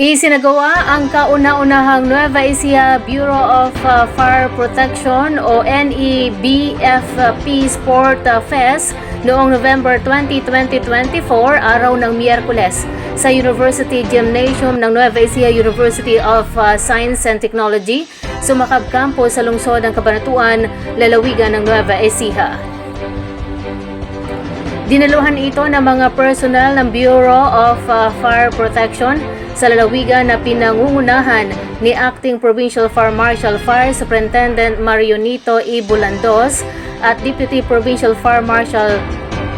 Isinagawa ang kauna-unahang Nueva Ecija Bureau of uh, Fire Protection o NEBFP Sport uh, Fest noong November 20, 2024, araw ng Miyerkules sa University Gymnasium ng Nueva Ecija University of uh, Science and Technology, Sumakab Campus sa lungsod ng Kabanatuan, lalawigan ng Nueva Ecija. Dinaluhan ito ng mga personnel ng Bureau of uh, Fire Protection sa lalawigan na pinangungunahan ni Acting Provincial Fire Marshal Fire Superintendent Marionito E. Bulandos at Deputy Provincial Fire Marshal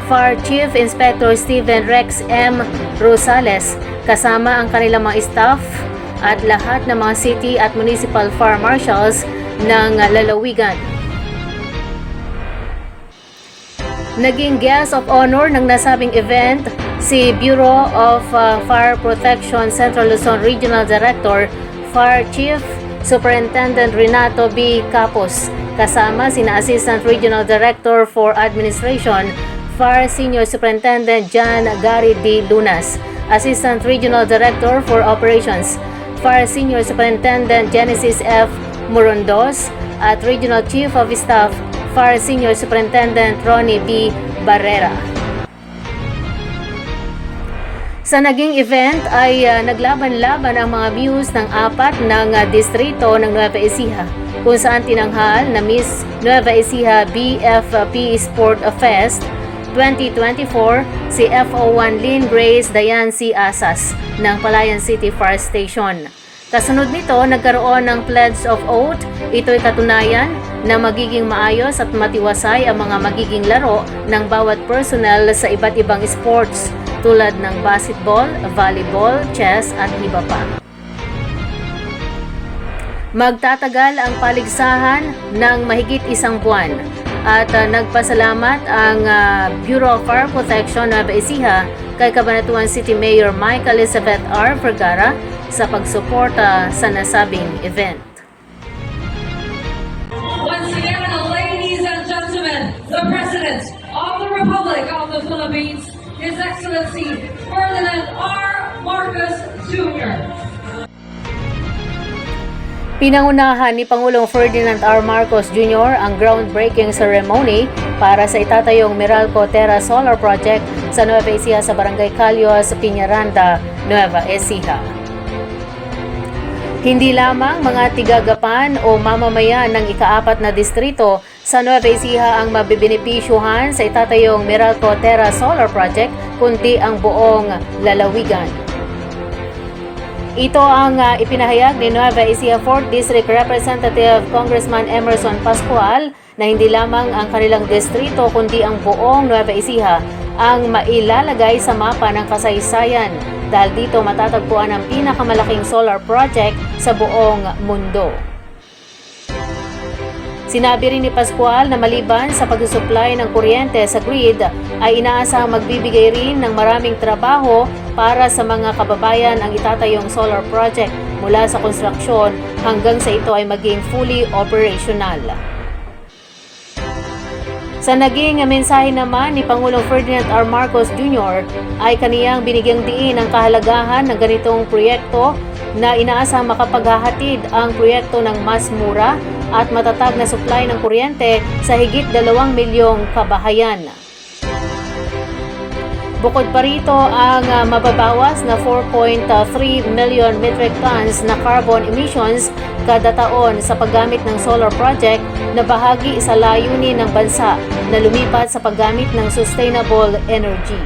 Fire Chief Inspector Stephen Rex M. Rosales kasama ang kanilang mga staff at lahat ng mga city at municipal fire marshals ng lalawigan. Naging guest of honor ng nasabing event si Bureau of uh, Fire Protection Central Luzon Regional Director, Fire Chief Superintendent Renato B. Capos, kasama sina Assistant Regional Director for Administration, Fire Senior Superintendent John Gary D. Lunas, Assistant Regional Director for Operations, Fire Senior Superintendent Genesis F. Morondos, at Regional Chief of Staff, Fire Senior Superintendent Ronnie B. Barrera. Sa naging event ay ah, naglaban-laban ang mga views ng apat ng ah, distrito ng Nueva Ecija kung saan tinanghal na Miss Nueva Ecija BFP Sport Fest 2024 si FO1 Lynn Grace Dayan C. Asas ng Palayan City Fire Station. Kasunod nito, nagkaroon ng Pledge of Oath. Ito'y katunayan na magiging maayos at matiwasay ang mga magiging laro ng bawat personnel sa iba't ibang sports tulad ng basketball, volleyball, chess at iba pa. Magtatagal ang paligsahan ng mahigit isang buwan at ah, nagpasalamat ang ah, Bureau of Fire Protection Nueva Ecija kay Cabanatuan City Mayor Mike Elizabeth R. Vergara sa pagsuporta sa nasabing event. Once again, ladies and gentlemen, the President of the Republic of the Philippines, His Excellency Ferdinand R. Marcos Jr. Pinangunahan ni Pangulong Ferdinand R. Marcos Jr. ang groundbreaking ceremony para sa itatayong Meralco Terra Solar Project sa Nueva Ecija sa Barangay Calios, Piñaranda, Nueva Ecija. Hindi lamang mga tigagapan o mamamayan ng ikaapat na distrito sa Nueva Ecija ang mabibenepisyuhan sa itatayong Meralco Terra Solar Project, kundi ang buong lalawigan. Ito ang ah, ipinahayag ni Nueva Ecija 4th District Representative Congressman Emerson Pascual na hindi lamang ang kanilang distrito kundi ang buong Nueva Ecija ang mailalagay sa mapa ng kasaysayan dahil dito matatagpuan ang pinakamalaking solar project sa buong mundo. Sinabi rin ni Pascual na maliban sa pagsusupply ng kuryente sa grid ay inaasahang magbibigay rin ng maraming trabaho para sa mga kababayan ang itatayong solar project mula sa konstruksyon hanggang sa ito ay maging fully operational. Sa naging mensahe naman ni Pangulong Ferdinand R. Marcos Jr. ay kaniyang binigyang diin ang kahalagahan ng ganitong proyekto na inaasang makapaghahatid ang proyekto ng mas mura at matatag na supply ng kuryente sa higit 2 milyong kabahayan. Bukod pa rito ang ah, mababawas na 4.3 million metric tons na carbon emissions kada taon sa paggamit ng solar project na bahagi sa layunin ng bansa na lumipat sa paggamit ng sustainable energy.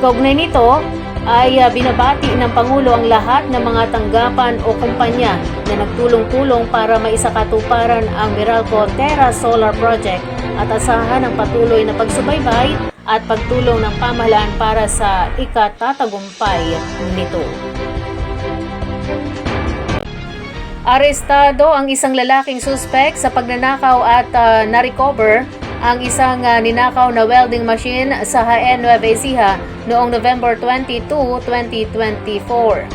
Kaugnay nito ay ah, binabati ng Pangulo ang lahat ng mga tanggapan o kumpanya na nagtulong-tulong para maisakatuparan ang Meralco Terra Solar Project at asahan ang patuloy na pagsubaybay at pagtulong ng pamahalaan para sa ikatatagumpay nito. Arestado ang isang lalaking suspect sa pagnanakaw at ah, na-recover ang isang ah, ninakaw na welding machine sa Haen Nueva Ecija noong November 22, 2024.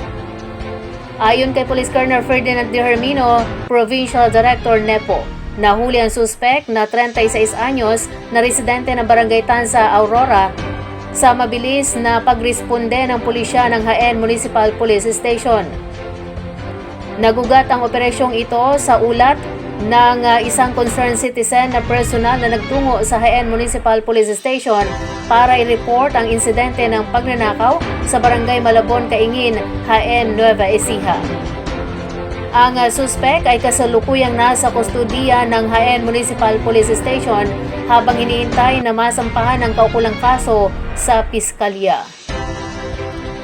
Ayon kay Police Colonel Ferdinand De Hermino, Provincial Director NEPO, nahuli ang suspect na 36 anyos na residente ng Barangay Tansa, Aurora sa mabilis na pagresponde ng pulisya ng Haen Municipal Police Station. Nagugat ang operasyong ito sa ulat ng uh, isang concerned citizen na personal na nagtungo sa Haen Municipal Police Station para i-report ang insidente ng pagnanakaw sa Barangay Malabon, Kaingin, Haen, Nueva Ecija. Ang uh, suspek ay kasalukuyang nasa kustudiya ng Haen Municipal Police Station habang iniintay na masampahan ng kaukulang kaso sa piskalya.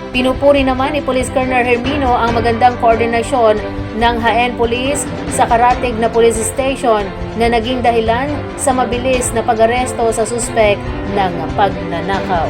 Pinupuri naman ni Police Colonel Hermino ang magandang koordinasyon ng Haen Police sa Karatig na Police Station na naging dahilan sa mabilis na pag-aresto sa suspek ng pagnanakaw.